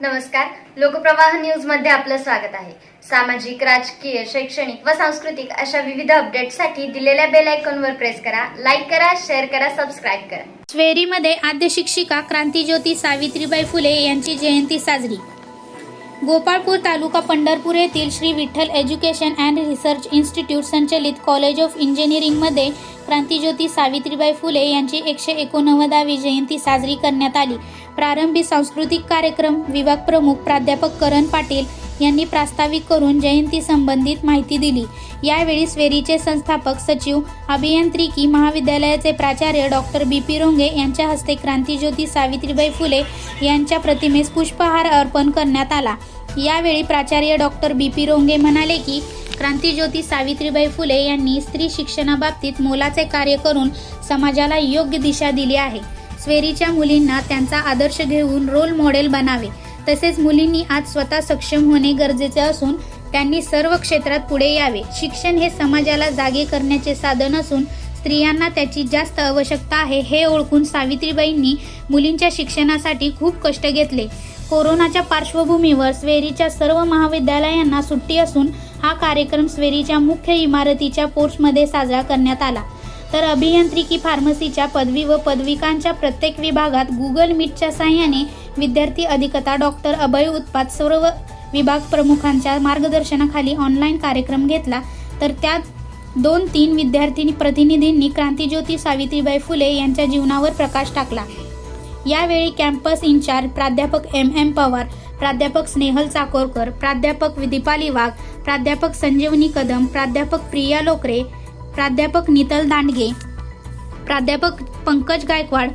नमस्कार. लोकप्रवाह न्यूजमध्ये आपलं स्वागत आहे. सामाजिक राजकीय शैक्षणिक व सांस्कृतिक अशा विविध अपडेटसाठी दिलेल्या बेल आयकॉनवर प्रेस करा लाईक करा शेअर करा सबस्क्राईब करा. स्वेरीमध्ये आद्य शिक्षिका क्रांतीज्योती सावित्रीबाई फुले यांची जयंती साजरी. गोपाळपूर तालुका पंढरपूर येथील Shri Vitthal education and research institute संचलित कॉलेज ऑफ इंजिनिअरिंगमध्ये क्रांतीज्योती सावित्रीबाई फुले यांची एकशे एकोणनव्वदावी जयंती साजरी करण्यात आली. प्रारंभी सांस्कृतिक कार्यक्रम विभाग प्रमुख प्राध्यापक करण पाटील यांनी प्रास्ताविक करून जयंती संबंधित माहिती दिली. यावेळी स्वेरीचे संस्थापक सचिव अभियांत्रिकी महाविद्यालयाचे प्राचार्य डॉक्टर बी पी रोंगे यांच्या हस्ते क्रांतीज्योती सावित्रीबाई फुले यांच्या प्रतिमेस पुष्पहार अर्पण करण्यात आला. यावेळी प्राचार्य डॉक्टर बी पी रोंगे म्हणाले की क्रांतीज्योती सावित्रीबाई फुले यांनी स्त्री शिक्षणाबाबतीत मोलाचे कार्य करून समाजाला योग्य दिशा दिली आहे. स्वेरीच्या मुलींना त्यांचा आदर्श घेऊन रोल मॉडेल बनावे. तसेच मुलींनी आज स्वतः सक्षम होणे गरजेचे असून त्यांनी सर्व क्षेत्रात पुढे यावे. शिक्षण हे समाजाला जागे करण्याचे साधन असून स्त्रियांना त्याची जास्त आवश्यकता आहे हे ओळखून सावित्रीबाईंनी मुलींच्या शिक्षणासाठी खूप कष्ट घेतले. कोरोनाच्या पार्श्वभूमीवर स्वेरीच्या सर्व महाविद्यालयांना सुट्टी असून हा कार्यक्रम स्वेरीच्या मुख्य इमारतीच्या पोर्चमध्ये साजरा करण्यात आला. तर अभियांत्रिकी फार्मसीच्या पदवी व पदविकांच्या प्रत्येक विभागात गुगल मीटच्या साह्याने विद्यार्थी अधिकता डॉक्टर अभय उत्पात सर्व विभाग प्रमुखांच्या मार्गदर्शनाखाली ऑनलाईन कार्यक्रम घेतला. तर त्यात दोन तीन विद्यार्थी प्रतिनिधींनी क्रांतीज्योती सावित्रीबाई फुले यांच्या जीवनावर प्रकाश टाकला. यावेळी कॅम्पस इन्चार्ज प्राध्यापक एम एम पवार प्राध्यापक स्नेहल चाकोरकर प्राध्यापक दीपाली वाघ प्राध्यापक संजीवनी कदम प्राध्यापक प्रिया लोकरे प्राध्यापक नितल दांडगे प्राध्यापक पंकज गायकवाड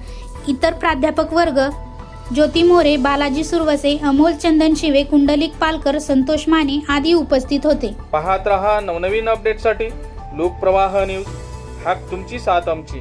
इतर प्राध्यापक वर्ग ज्योती मोरे बालाजी सुरवसे अमोल चंदन शिवे कुंडलिक पालकर संतोष माने आदी उपस्थित होते. पाहत रहा नवनवीन अपडेटसाठी लोकप्रवाह न्यूज हाक तुमची साथ आमची.